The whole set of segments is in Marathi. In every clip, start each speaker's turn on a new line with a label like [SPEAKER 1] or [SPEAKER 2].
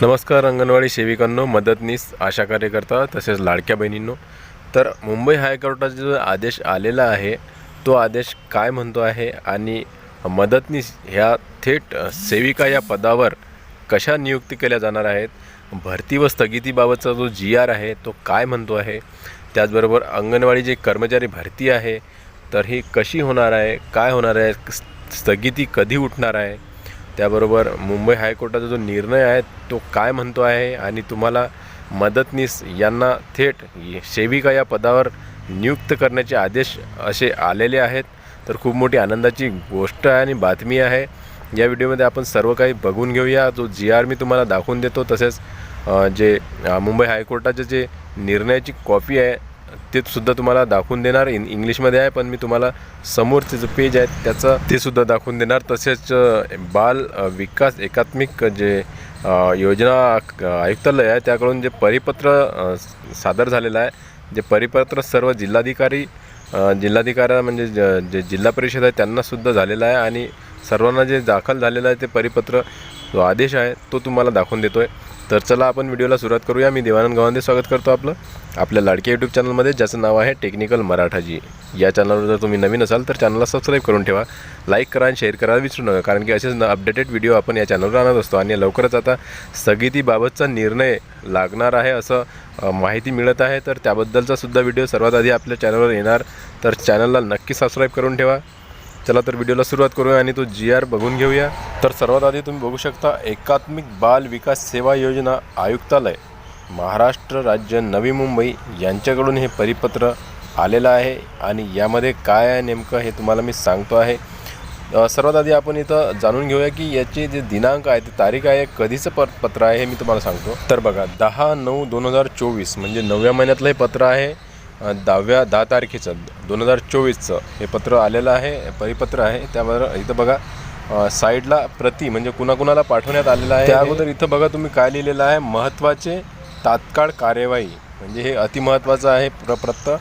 [SPEAKER 1] नमस्कार अंगणवाडी सेविकांनो मदतनीस आशा कार्यकर्ता तसेच लाडक्या बहिणींनो. तर मुंबई हायकोर्टाचा जो आदेश आलेला आहे तो आदेश काय म्हणतो आहे आणि मदतनीस ह्या थेट सेविका या पदावर कशा नियुक्ती केल्या जाणार आहेत भरती व स्थगितीबाबतचा जो जी आर आहे तो काय म्हणतो आहे त्याचबरोबर अंगणवाडी जे कर्मचारी भरती आहे तर ही कशी होणार आहे काय होणार आहे स्थगिती कधी उठणार आहे त्याबरोबर मुंबई हायकोर्टाचा जो निर्णय आहे तो काय म्हणतो आहे आणि तुम्हाला मदतनीस यांना थेट सेविका या पदावर नियुक्त करण्याचे आदेश असे आलेले आहेत. तर खूप मोठी आनंदाची गोष्ट आहे आणि बातमी आहे. या व्हिडिओमध्ये आपण सर्व काही बघून घेऊया. जो जी आर मी तुम्हाला दाखवून देतो तसेच जे मुंबई हायकोर्टाचे जे निर्णयाची कॉपी आहे ते सुद्धा तुम्हाला दाखवून देणार. इन इंग्लिशमध्ये आहे पण मी तुम्हाला समोरचे जे पेज आहे त्याचं ते सुद्धा दाखवून देणार. तसेच बाल विकास एकात्मिक जे योजना आयुक्तालय आहे त्याकडून जे परिपत्र सादर झालेलं आहे जे परिपत्र सर्व जिल्हाधिकारी जिल्हाधिकाऱ्या म्हणजे ज- जे जिल्हा परिषद आहे त्यांनासुद्धा झालेलं आहे. आणि सर्वांना जे दाखल झालेलं आहे ते परिपत्र जो आदेश आहे तो तुम्हाला दाखवून देतो आहे तर चला आपण व्हिडिओला सुरुवात करूया. मी देवानंद गव्हांदे स्वागत करतो आपलं. आपल्या लाडके यूट्यूब चॅनलमध्ये ज्याचं नाव आहे टेक्निकल मराठाजी. या चॅनलवर जर तुम्ही नवीन असाल तर चॅनलला सबस्क्राईब करून ठेवा. लाईक करा आणि शेअर करायला विसरू नका कारण की असेच अपडेटेड व्हिडिओ आपण या चॅनलवर आणत असतो. आणि लवकरच आता स्थगितीबाबतचा निर्णय लागणार आहे असं माहिती मिळत आहे. तर त्याबद्दलचा सुद्धा व्हिडिओ सर्वात आधी आपल्या चॅनलवर येणार. तर चॅनलला नक्की सबस्क्राईब करून ठेवा. चला तर व्हिडिओला सुरुवात करूया आणि तो जी आर बघून घेऊया. तर सर्वात आधी तुम्ही बघू शकता एकात्मिक बाल विकास सेवा योजना आयुक्तालय महाराष्ट्र राज्य नवी मुंबई यांच्याकडून हे परिपत्र आलेलं आहे आणि यामध्ये काय आहे नेमकं हे तुम्हाला मी सांगतो आहे. सर्वात आधी आपण इथं जाणून घेऊया की याचे जे दिनांक आहे ते तारीख आहे कधीचं प पत्र आहे हे मी तुम्हाला सांगतो. तर बघा दहा नऊ दोन हजार चोवीस म्हणजे नवव्या महिन्यातलं हे पत्र आहे. दहाव्या दहा तारखेचं दोन हजार चोवीसचं हे पत्र आलेलं आहे परिपत्र आहे. त्यावर इथं बघा साईडला प्रति म्हणजे कुणाकुणाला पाठवण्यात आलेलं आहे त्या अगोदर इथं बघा तुम्ही काय लिहिलेलं आहे. महत्त्वाचे तात्काळ कार्यवाही म्हणजे हे अतिमहत्त्वाचं आहे प्रपत्र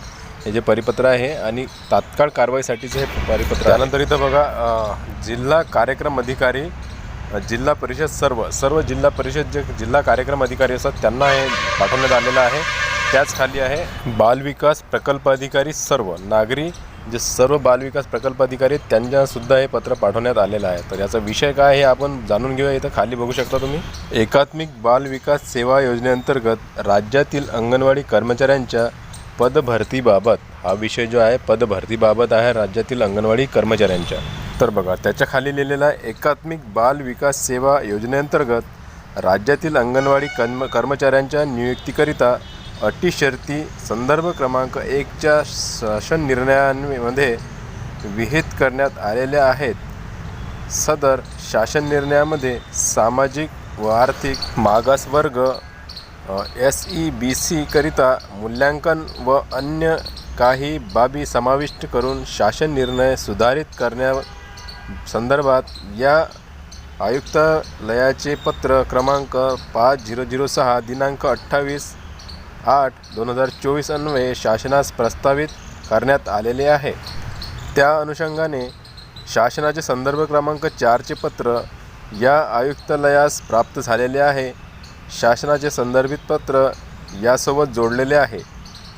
[SPEAKER 1] हे जे परिपत्र आहे आणि तात्काळ कारवाईसाठीचं हे परिपत्र. त्यानंतर इथं बघा जिल्हा कार्यक्रम अधिकारी जिल्हा परिषद सर्व सर्व जिल्हा परिषद जे जिल्हा कार्यक्रम अधिकारी असतात त्यांना हे पाठवण्यात आलेलं आहे. त्याच खाली आहे बालविकास प्रकल्प अधिकारी सर्व. नागरी जे सर्व बालविकास प्रकल्प अधिकारी त्यांच्यासुद्धा हे पत्र पाठवण्यात आलेलं आहे. तर याचा विषय काय हे आपण जाणून घेऊया. इथं खाली बघू शकता तुम्ही. एकात्मिक बाल विकास सेवा योजनेअंतर्गत राज्यातील अंगणवाडी कर्मचाऱ्यांच्या पदभरतीबाबत हा विषय जो आहे पदभरतीबाबत आहे राज्यातील अंगणवाडी कर्मचाऱ्यांच्या. तर बघा त्याच्याखाली लिहिलेला आहे एकात्मिक बाल विकास सेवा योजनेअंतर्गत राज्यातील अंगणवाडी कर्म कर्मचाऱ्यांच्या नियुक्तीकरिता अटी शर्ती संदर्भ क्रमांक एकच्या शासन निर्णयांमध्ये विहित करण्यात आलेल्या आहेत. सदर शासन निर्णयामध्ये सामाजिक व आर्थिक मागासवर्ग एस ई बी सीकरिता मूल्यांकन व अन्य काही बाबी समाविष्ट करून शासन निर्णय सुधारित करण्या संदर्भात या आयुक्तालयाचे पत्र क्रमांक पाच झिरो झिरो सहा दिनांक अठ्ठावीस आठ दोन हजार चोवीस अन्वये शासनास प्रस्तावित करण्यात आलेले आहे. त्या अनुषंगाने शासनाचे संदर्भ क्रमांक चारचे पत्र या आयुक्तालयास प्राप्त झालेले आहे. शासनाचे संदर्भित पत्र यासोबत जोडलेले आहे.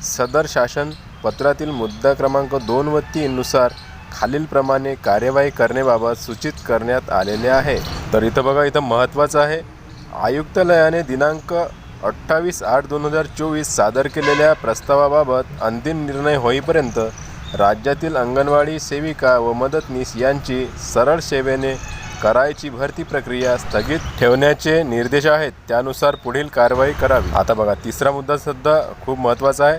[SPEAKER 1] सदर शासन पत्रातील मुद्दा क्रमांक दोन व तीननुसार खालीलप्रमाणे कार्यवाही करण्याबाबत सूचित करण्यात आलेले आहे. तर इथं बघा इथं महत्त्वाचं आहे. आयुक्तालयाने दिनांक अठ्ठावीस आठ दोन हजार चोवीस सादर केलेल्या प्रस्तावाबाबत अंतिम निर्णय होईपर्यंत राज्यातील अंगणवाडी सेविका व मदतनीस यांची सरळ सेवेने करायची भरती प्रक्रिया स्थगित ठेवण्याचे निर्देश आहेत. त्यानुसार पुढील कारवाई करावी. आता बघा तिसरा मुद्दा सुद्धा खूप महत्त्वाचा आहे.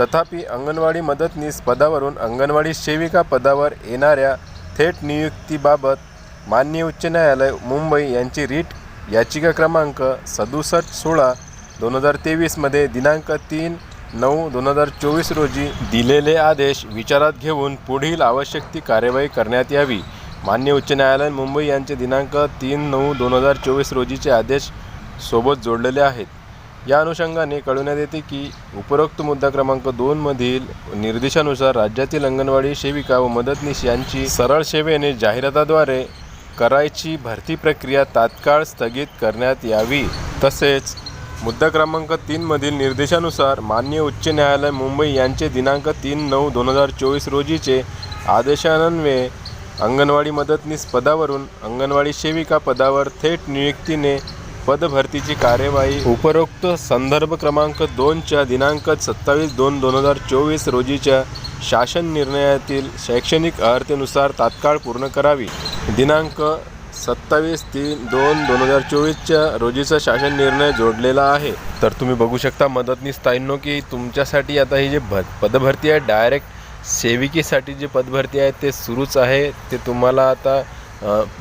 [SPEAKER 1] तथापि अंगणवाडी मदतनीस पदावरून अंगणवाडी सेविका पदावर येणाऱ्या थेट नियुक्तीबाबत मान्य उच्च न्यायालय मुंबई यांची रीट याचिका क्रमांक सदुसष्ट सोळा दोन हजार तेवीसमध्ये दिनांक तीन नऊ दोन हजार चोवीस रोजी दिलेले आदेश विचारात घेऊन पुढील आवश्यक ती कार्यवाही करण्यात यावी. मान्य उच्च न्यायालय मुंबई यांचे दिनांक तीन नऊ दोन हजार चोवीस रोजीचे आदेश सोबत जोडलेले आहेत. या अनुषंगाने कळवण्यात येते की उपरोक्त मुद्दा क्रमांक दोनमधील निर्देशानुसार राज्यातील अंगणवाडी सेविका व मदतनीस यांची सरळ सेवेने जाहिराताद्वारे करायची भरती प्रक्रिया तात्काळ स्थगित करण्यात यावी. तसेच मुद्दा क्रमांक तीनमधील निर्देशानुसार मान्य उच्च न्यायालय मुंबई यांचे दिनांक तीन नऊ दोन हजार चोवीस रोजीचे आदेशान्वये अंगणवाडी मदतनीस पदावरून अंगणवाडी सेविका पदावर थेट नियुक्तीने पदभरतीची कार्यवाही. उपरोक्त संदर्भ क्रमांक दोनच्या दिनांक सत्तावीस दोन दोन हजार चोवीस रोजीच्या शासन निर्णयातील शैक्षणिक अर्हतेनुसार तात्काळ पूर्ण करावी. दिनांक सत्तावीस तीन दोन दोन हजार चोवीसच्या रोजीचा शासन निर्णय जोडलेला आहे. तर तुम्ही बघू शकता मदतनीस ताईंनो की तुमच्यासाठी आता ही जी भ पदभरती आहे डायरेक्ट सेविकेसाठी जी पदभरती आहे ते सुरूच आहे. ते तुम्हाला आता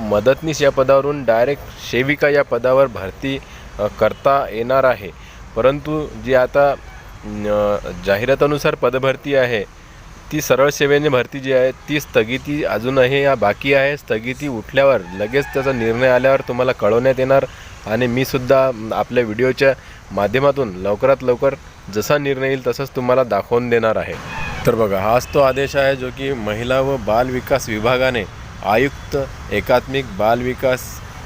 [SPEAKER 1] मदतनीस या पदावरून डायरेक्ट सेविका या पदावर भरती करता येणार आहे. परंतु जी आता जाहिरातानुसार पदभरती आहे ती सरळ सेवेने भरती जी आहे ती स्थगिती अजूनही या बाकी आहे. स्थगिती उठल्यावर लगेच त्याचा निर्णय आल्यावर तुम्हाला कळवण्यात येणार आणि मी सुद्धा आपल्या व्हिडिओच्या माध्यमातून लवकरात लवकर जसा निर्णय येईल तसंच तुम्हाला दाखवून देणार आहे. तर बघा हाच तो आदेश आहे जो की महिला व बाल विकास विभागाने आयुक्त एकात्मिक बाल विकास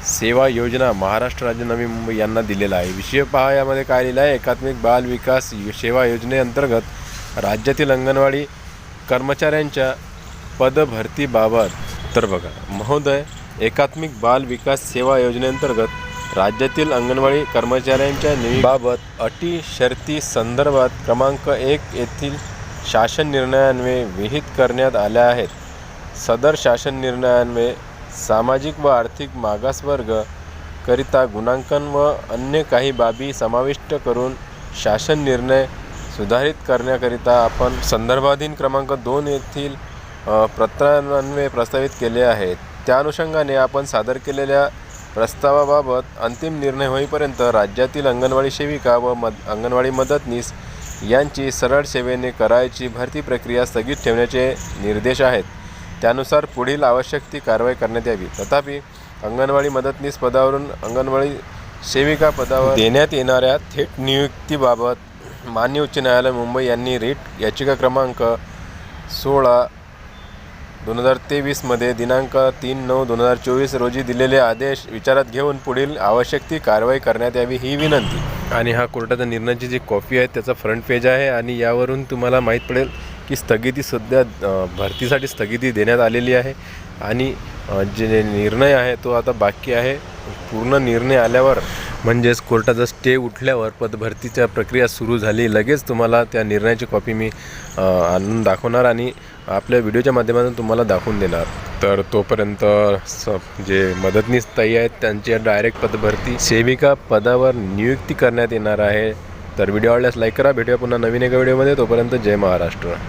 [SPEAKER 1] सेवा योजना महाराष्ट्र राज्य नवी मुंबई यांना दिलेला आहे. विषय पहा यामध्ये काय लिहिलं आहे? एकात्मिक बाल विकास सेवा योजनेअंतर्गत राज्यातील अंगणवाडी कर्मचाऱ्यांच्या पदभरतीबाबत तर बघा महोदय एकात्मिक बाल विकास सेवा योजनेअंतर्गत राज्यातील अंगणवाडी कर्मचाऱ्यांच्या नियुक्तीबाबत अटी शर्ती संदर्भात क्रमांक एक येथील शासन निर्णयान्वये विहित करण्यात आल्या आहेत. सदर शासन निर्णयान्वये सामाजिक व आर्थिक मागासवर्ग करिता गुणांकन व अन्य काही बाबी समाविष्ट करून शासन निर्णय सुधारित करण्याकरिता आपण संदर्भाधीन क्रमांक दोन येथील प्रत्यान्वये प्रस्तावित केले आहेत. त्या अनुषंगाने आपण सादर केलेल्या प्रस्तावाबाबत अंतिम निर्णय होईपर्यंत राज्यातील अंगणवाडी सेविका व मद अंगणवाडी मदतनीस यांची सरळ सेवेने करायची भरती प्रक्रिया स्थगित ठेवण्याचे निर्देश आहेत. त्यानुसार पुढील आवश्यक ती कारवाई करण्यात यावी. तथापि अंगणवाडी मदतनीस पदावरून अंगणवाडी सेविका पदावर देण्यात येणाऱ्या थेट नियुक्तीबाबत मान्य उच्च न्यायालय मुंबई यांनी रीट याचिका क्रमांक सोळा दोन हजार तेवीसमध्ये दिनांक तीन नऊ दोन हजार चोवीस रोजी दिलेले आदेश विचारात घेऊन पुढील आवश्यक ती कारवाई करण्यात यावी ही विनंती. आणि हा कोर्टाचा निर्णयाची जी कॉपी आहे त्याचा फ्रंट पेज आहे आणि यावरून तुम्हाला माहीत पडेल की स्थगिती सध्या भरतीसाठी स्थगिती देण्यात आलेली आहे आणि जे निर्णय आहे तो आता बाकी आहे. पूर्ण निर्णय आल्यावर म्हणजेच कोर्टाचा स्टे उठल्यावर पदभरतीच्या प्रक्रिया सुरू झाली. लगेच तुम्हाला त्या निर्णयाची कॉपी मी आणून दाखवणार आणि आपल्या व्हिडिओच्या माध्यमातून तुम्हाला दाखवून देणार. तर तोपर्यंत स जे मदतनीस ताई आहेत त्यांची डायरेक्ट पदभरती सेविका पदावर नियुक्ती करण्यात येणार आहे. तर व्हिडिओ आवडल्यास लाईक करा. भेटूया पुन्हा नवीन एका व्हिडिओमध्ये. तोपर्यंत जय महाराष्ट्र.